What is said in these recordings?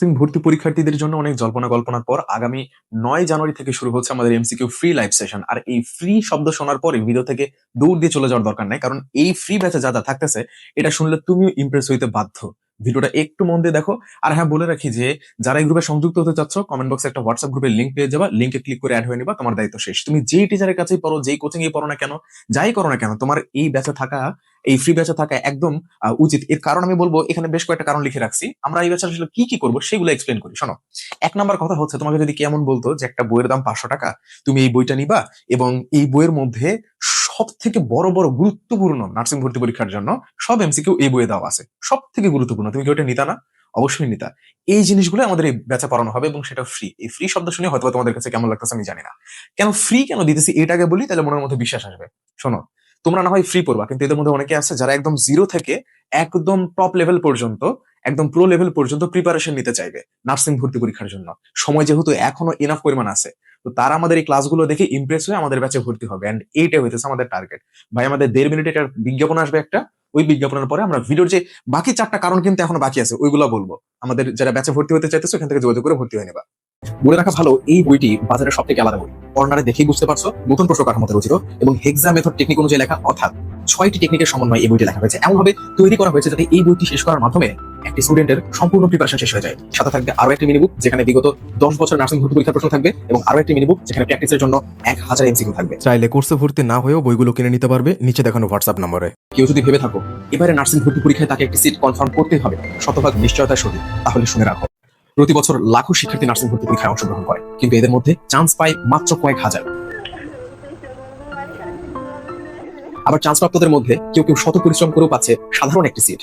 Nursing ভর্তি পরীক্ষার্থীদের জন্য অনেক জল্পনা কল্পনার পর আগামী নয় জানুয়ারি থেকে শুরু হচ্ছে আমাদের এমসিকিউ ফ্রি লাইভ সেশন আর এই ফ্রি শব্দ শোনার পরে ভিডিও থেকে দৌড় দিয়ে চলে যাওয়ার দরকার নাই, কারণ এই ফ্রি ব্যাচে যা যা থাকতেছে, এটা শুনলে তুমিও ইমপ্রেস হইতে বাধ্য। ভিডিওটা একটু মন দিয়ে দেখো। আর হ্যাঁ বলে রাখি যে, যারা এই গ্রুপে সংযুক্ত হতে চাচ্ছ কমেন্ট বক্সে একটা হোয়াটসঅ্যাপ গ্রুপের লিঙ্ক পেয়ে যাবা। লিঙ্কে ক্লিক করে অ্যাড হয়ে নিবা, তোমার দায়িত্ব শেষ। তুমি যেই টিচারের কাছেই পড়ো, যেই কোচিং এ পড়ো না কেন, যাই করো না কেন, তোমার এই ব্যাচে থাকা এই ফ্রি ব্যাচে থাকা একদম উচিত। এর কারণ আমি বলব, এখানে বেশ কয়েকটা কারণ লিখে রাখছি। আমরা এই ব্যাচে আসলে কি কি করব সেগুলো এক্সপ্লেন করি। শোনো, এক নাম্বার কথা হচ্ছে, তোমাকে যদি কেমন বলতো যে একটা বইয়ের দাম পাঁচশো টাকা, তুমি এই বইটা নিবা এবং এই বইয়ের মধ্যে সব থেকে বড় বড় গুরুত্বপূর্ণ নার্সিং ভর্তি পরীক্ষার জন্য সব এমসিকিউ এই বইয়ে দেওয়া আছে। সব থেকে গুরুত্বপূর্ণ। তুমি কি ওটা নিতা না? অবশ্যই নিতা। এই জিনিসগুলো আমাদের এই ব্যাচে পড়ানো হবে এবং সেটা ফ্রি এই ফ্রি শব্দ শুনে হয়তো তোমাদের কাছে কেমন লাগতেছে আমি জানি না। কেন ফ্রি কেন দিতেছি, এটাকে বলি, তাহলে মনের মধ্যে বিশ্বাস আসবে। শোনো তোমরা না হয় ফ্রি পড়বা, কিন্তু এদের মধ্যে অনেকে আছে যারা একদম জিরো থেকে একদম টপ লেভেল পর্যন্ত, একদম প্রো লেভেল পর্যন্ত প্রিপারেশন নিতে চাইবে নার্সিং ভর্তি পরীক্ষার জন্য। সময় যেহেতু এখনও এনাফ পরিমাণ আছে, তো তারা আমাদের এই ক্লাসগুলো দেখে ইমপ্রেস হয়ে আমাদের ব্যাচে ভর্তি হবে। এন্ড এইটাই হইতেছে আমাদের টার্গেট ভাই, আমাদের দেড় মিনিট এটার বিজ্ঞাপন আসবে একটা, ওই বিজ্ঞাপনের পরে আমরা ভিডিওর যে বাকি চারটা কারণ কিন্তু এখনও বাকি আছে, ওইগুলো বলব। আমাদের যারা ব্যাচে ভর্তি হতে চাইতেছো এখান থেকে যোগাযোগ করে ভর্তি হয়ে নেবা। বলে রাখা ভালো এই বইটি বাজারে সব থেকে আলাদা বই। কর্নারে দেখেই বুঝতে পারছ নতুন প্রশ্ন কাঠামোতে রচিত এবং হেক্সা মেথড টেকনিক অনুযায়ী লেখা অর্থাৎ ছয়টি টেকনিকের সমন্বয়ে এই বইটি লেখা হয়েছে। এমন ভাবে তৈরি করা হয়েছে যাতে এই বইটি শেষ করার মাধ্যমে একটি স্টুডেন্টের সম্পূর্ণ প্রিপারেশন শেষ হয়ে যায়। সাথে থাকবে আরও একটি মিনিবুক যেখানে বিগত দশ বছর নার্সিং ভর্তি পরীক্ষার প্রশ্ন থাকবে এবং আরও একটি মিনিবুক যেখানে প্র্যাকটিসের জন্য এক হাজার এমসিকিউ থাকবে। চাইলে কোর্সে ভর্তি না হয়েও বইগুলো কিনে নিতে পারবে নিচে দেখানো হোয়াটসঅ্যাপ নম্বরে। কেউ যদি ভেবে থাকো এবারে নার্সিং ভর্তি পরীক্ষায় তাকে একটি সিট কনফার্ম করতে হবে। শতভাগ নিশ্চয়তার সহিত। তাহলে শুনে রাখো। প্রতি বছর লাখো শিক্ষার্থী নার্সিং ভর্তি পরীক্ষায় অংশগ্রহণ করে। কিন্তু এদের মধ্যে চান্স পায় মাত্র কয়েক হাজার। আবার চান্স প্রাপ্তদের মধ্যে কেউ কেউ শত পরিশ্রম করেও পাচ্ছে সাধারণ একটি সিট।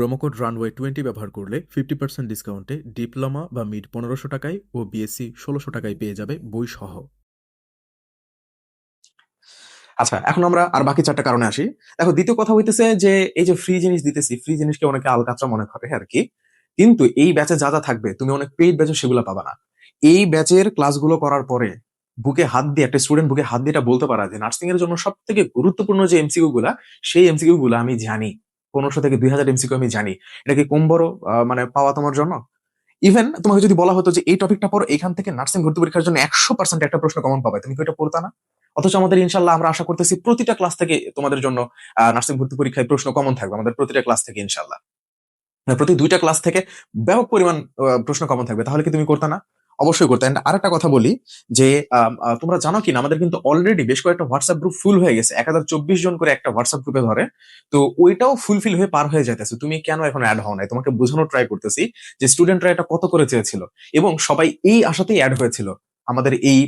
প্রোমোকোড রানওয়ে টোয়েন্টি ব্যবহার করলে ফিফটি পার্সেন্ট ডিসকাউন্টে ডিপ্লোমা বা মিড পনেরোশো টাকায় ও বিএসসি ষোলোশো টাকায় পেয়ে যাবে বই সহ। আচ্ছা এখন আমরা আর বাকি চারটা কারণে আসি। দেখো, দ্বিতীয় কথা হইতেছে যে এই যে ফ্রি জিনিস দিতেছি ফ্রি জিনিসকে অনেকে আলকাতরা মনে করে আর কি? কিন্তু এই ব্যাচে যা যা থাকবে, তুমি অনেক পেইড ব্যাচে সেগুলো পাবা না। এই ব্যাচের ক্লাসগুলো করার পরে বুকে হাত দিয়ে, একটা স্টুডেন্ট বুকে হাত দিয়ে এটা বলতে পারা যে নার্সিং এর জন্য সব থেকে গুরুত্বপূর্ণ যে এমসিকিউ গুলা, সেই এমসিকিউ গুলো আমি জানি। পনেরোশো থেকে দুই হাজার আমি জানি। এটা কি কম বড় মানে পাওয়া তোমার জন্য? ইভেন তোমাকে যদি বলা হতো যে এই টপিকটা পড়ো এখান থেকে নার্সিং ভর্তি পরীক্ষার জন্য একশো পার্সেন্ট একটা প্রশ্ন কমন পাবে। তুমি কি এটা পড়তা না? অথচ আমাদের ইনশাল্লাহ আমরা আশা করতেছি প্রতিটা ক্লাস থেকে তোমাদের জন্য নার্সিং ভর্তি পরীক্ষায় প্রশ্ন কমন থাকবে আমাদের প্রতিটা ক্লাস থেকে ইনশাল্লাহ। মানে প্রতি দুইটা ক্লাস থেকে ব্যাপক পরিমাণ প্রশ্ন কমন থাকবে। তাহলে কি তুমি করতে না? অবশ্যই করতে। অ্যান্ড আর আরেকটা কথা বলি যে তোমরা জানো কি না আমাদের কিন্তু অলরেডি বেশ কয়েকটা হোয়াটসঅ্যাপ গ্রুপ ফুল হয়ে গেছে। এক হাজার চব্বিশ জন করে একটা হোয়াটসঅ্যাপ গ্রুপে ধরে। তো ওইটাও ফুলফিল হয়ে পার হয়ে যাইতেছে। তুমি কেন এখন অ্যাড হও নাই? তোমাকে বোঝানোর ট্রাই করতেছি যে স্টুডেন্টরা এটা কত করে চেয়েছিল। এবং সবাই এই আশাতেই অ্যাড হয়েছিল আমাদের এই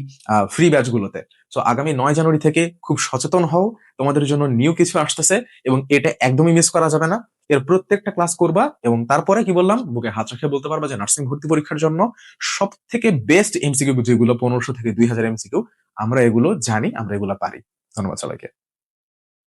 ফ্রি ব্যাচগুলোতে তো আগামী নয় জানুয়ারি থেকে খুব সচেতন হও। তোমাদের জন্য নিউ কিছু আসতেছে এবং এটা একদমই মিস করা যাবে না। এর প্রত্যেকটা ক্লাস করবা এবং তারপরে কি বললাম? বুকে হাত রেখে বলতে পারবা যে নার্সিং ভর্তি পরীক্ষার জন্য সব থেকে বেস্ট এমসিকিউ যেগুলো পনেরোশো থেকে দুই হাজার এমসিকিউ আমরা এগুলো জানি, আমরা এগুলো পারি। ধন্যবাদ সবাইকে।